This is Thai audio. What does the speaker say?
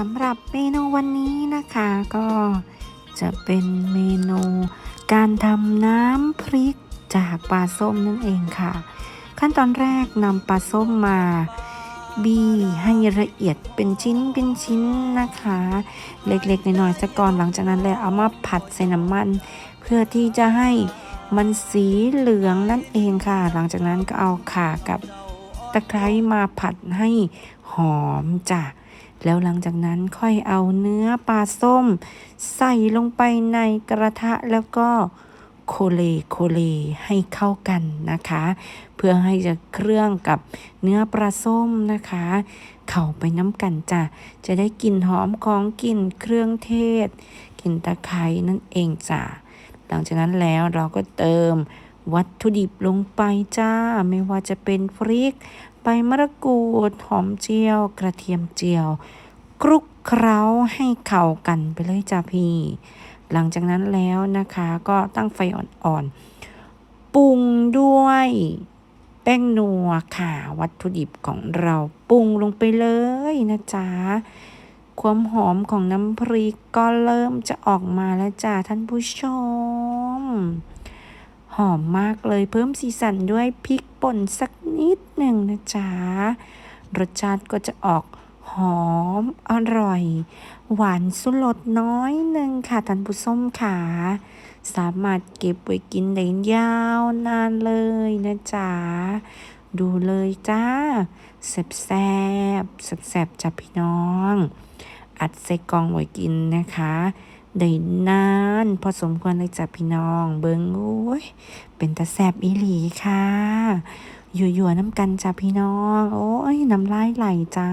สำหรับเมนูวันนี้นะคะก็จะเป็นเมนูการทำน้ำพริกจากปลาส้มนั่นเองค่ะ ขั้นตอนแรกนำปลาส้มมาบีให้ละเอียดเป็นชิ้นเป็นชิ้นนะคะ เล็กๆน้อยๆสักก่อนหลังจากนั้นแล้วเอามาผัดใส่น้ำมัน เพื่อที่จะให้มันสีเหลืองนั่นเองค่ะ หลังจากนั้นก็เอาข่ากับตะไคร้มาผัดให้หอมจ้ะ แล้วหลังจากนั้นค่อยเอาเนื้อปลาส้ม ใส่ลงไปในกระทะแล้วก็โคเลโคเลให้เข้ากันนะคะ เพื่อให้จะเครื่องกับเนื้อปลาส้มนะคะ เข้าไปน้ำกันจ้ะจะได้กลิ่นหอมของกลิ่นเครื่องเทศกลิ่นตะไคร้นั่นเองจ้ะหลังจากนั้นแล้วเราก็เติมวัตถุดิบลงไปจ้า ไม่ว่าจะเป็นพริก ใบมะกรูดหอมเจียว กระเทียมเจียว คลุกเคล้าให้เข้ากันไปเลยจ้าพี่ หลังจากนั้นแล้วนะคะก็ตั้งไฟอ่อนๆ ปรุงด้วยแป้งนัวค่ะ วัตถุดิบของเราปรุงลงไปเลยนะจ๊ะความหอมของน้ำพริกก็เริ่มจะออกมาแล้วจ้าท่านผู้ชม หอมมากเลยเพิ่มสีสันด้วยพริกป่นสัก นิดหนึ่งนะจ๊ะ รสชาติก็จะออกหอมอร่อย หวานสุดลดน้อยหนึ่งค่ะท่านผู้ชมค่ะสามารถเก็บไว้กินได้ยาวนานเลยนะจ๊ะ ดูเลยจ้าแซบแซบแซบแซบจ้ะพี่น้อง อัดใส่กล่องไว้กินนะคะ ได้นานพอสมควรเลยจ้ะพี่น้อง เบิงโอ้ย เป็นตาแซบอีหลีค่ะยั่วๆน้ำกันจ้ะพี่น้อง โอ้ย น้ำลายไหลจ้า